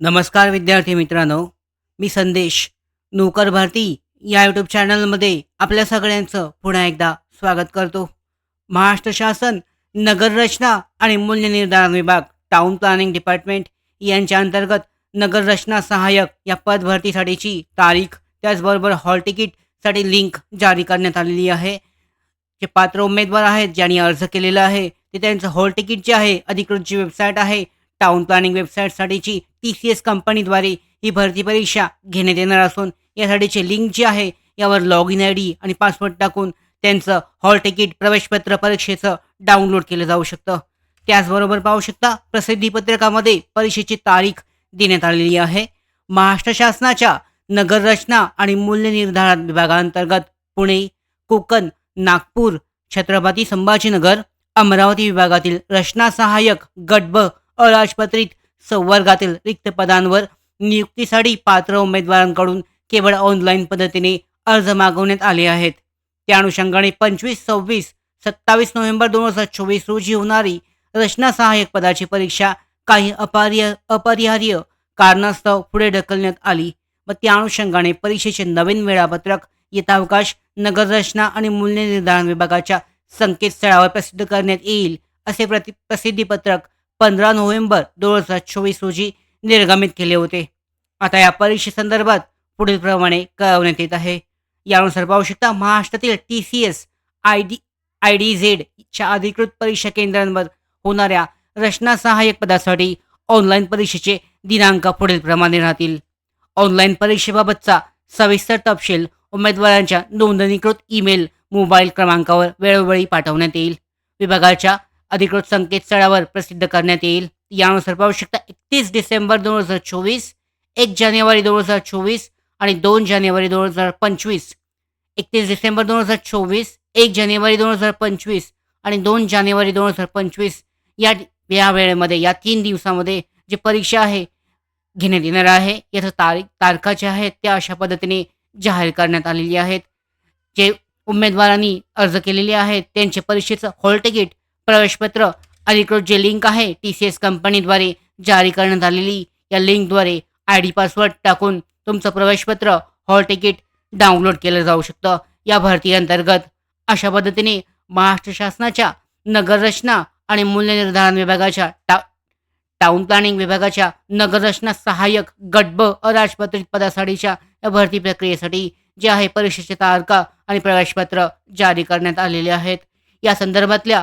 नमस्कार विद्यार्थी मित्रांनो मी संदेश नोकर भारती या यूट्यूब चॅनलमध्ये आपल्या सगळ्यांचं पुन्हा एकदा स्वागत करतो. महाराष्ट्र शासन नगररचना आणि मूल्यनिर्धारण विभाग टाउन प्लॅनिंग डिपार्टमेंट यांच्या अंतर्गत नगररचना सहाय्यक या पद भरतीसाठीची तारीख त्याचबरोबर हॉल तिकीटसाठी लिंक जारी करण्यात आलेली आहे. जे पात्र उमेदवार आहेत ज्यांनी अर्ज केलेला आहे ते त्यांचं हॉल तिकीट जे आहे अधिकृत जी वेबसाईट आहे टाउन प्लॅनिंग वेबसाईटसाठीची टी सी एस कंपनीद्वारे ही भरती परीक्षा घेण्यात येणार असून यासाठीचे लिंक जे आहे यावर लॉग इन आय डी आणि पासवर्ड टाकून त्यांचं हॉल तिकीट प्रवेशपत्र परीक्षेचं डाउनलोड केलं जाऊ शकतं. त्याचबरोबर पाहू शकता प्रसिद्धीपत्रकामध्ये परीक्षेची तारीख देण्यात आलेली आहे. महाराष्ट्र शासनाच्या नगररचना आणि मूल्यनिर्धारण विभागांतर्गत पुणे कोकण नागपूर छत्रपती संभाजीनगर अमरावती विभागातील रचना सहाय्यक गट ब अराजपत्रित संवर्गातील रिक्त पदांवर नियुक्तीसाठी पात्र उमेदवारांकडून केवळ ऑनलाईन पद्धतीने अर्ज मागवण्यात आले आहेत. त्या अनुषंगाने पंचवीस सव्वीस सत्तावीस नोव्हेंबर दोन हजार चोवीस रोजी होणारी रचना सहाय्यक पदाची परीक्षा काही अपार्य अपरिहार्य कारणास्तव पुढे ढकलण्यात आली. व त्या अनुषंगाने परीक्षेचे नवीन वेळापत्रक येतावकाश नगररचना आणि मूल्यनिर्धारण विभागाच्या संकेतस्थळावर प्रसिद्ध करण्यात येईल असे प्रति प्रसिद्धीपत्रक पंधरा नोव्हेंबर दोन हजार चोवीस रोजी निर्गमित केले होते. आता या परीक्षेसंदर्भात पुढील प्रमाणे कळवण्यात येत आहे. यानुसार पाहू शकता महाराष्ट्रातील T C S I D I D झेडच्या अधिकृत परीक्षा केंद्रांवर होणाऱ्या रचना सहाय्यक पदासाठी ऑनलाईन परीक्षेचे दिनांक पुढील प्रमाणे राहतील. ऑनलाईन परीक्षेबाबतचा सविस्तर तपशील उमेदवारांच्या नोंदणीकृत ईमेल मोबाईल क्रमांकावर वेळोवेळी पाठवण्यात येईल. विभागाच्या अधिकृत संकेतस्थळावर प्रसिद्ध करण्यात येईल. यानुसार पाहू शकता एकतीस डिसेंबर दोन हजार चोवीस एक जानेवारी दोन हजार चोवीस आणि दोन जानेवारी दोन हजार पंचवीस. एकतीस डिसेंबर दोन हजार चोवीस एक जानेवारी दोन हजार पंचवीस आणि दोन जानेवारी दोन हजार पंचवीस. या या वेळेमध्ये या तीन दिवसामध्ये जी परीक्षा आहे घेण्यात येणार आहे याचं तारीख तारखा ज्या आहेत त्या अशा पद्धतीने जाहीर करण्यात आलेली आहेत. जे उमेदवारांनी अर्ज केलेले आहेत त्यांचे परीक्षेचं हॉल तिकीट प्रवेशपत्र अधिकृत जे लिंक आहे टी सी एस कंपनीद्वारे जारी करण्यात आलेली या लिंकद्वारे आय डी पासवर्ड टाकून तुमचं प्रवेशपत्र हॉल तिकीट डाउनलोड केलं जाऊ शकतं. या भरती अंतर्गत अशा पद्धतीने महाराष्ट्र शासनाच्या नगररचना आणि मूल्यनिर्धारण विभागाच्या टा टाऊन प्लॅनिंग विभागाच्या नगररचना सहाय्यक गट ब अराजपत्रित पदासाठीच्या या भरती प्रक्रियेसाठी जे आहे परीक्षेचे तारखा आणि प्रवेशपत्र जारी करण्यात आलेले आहेत. या संदर्भातल्या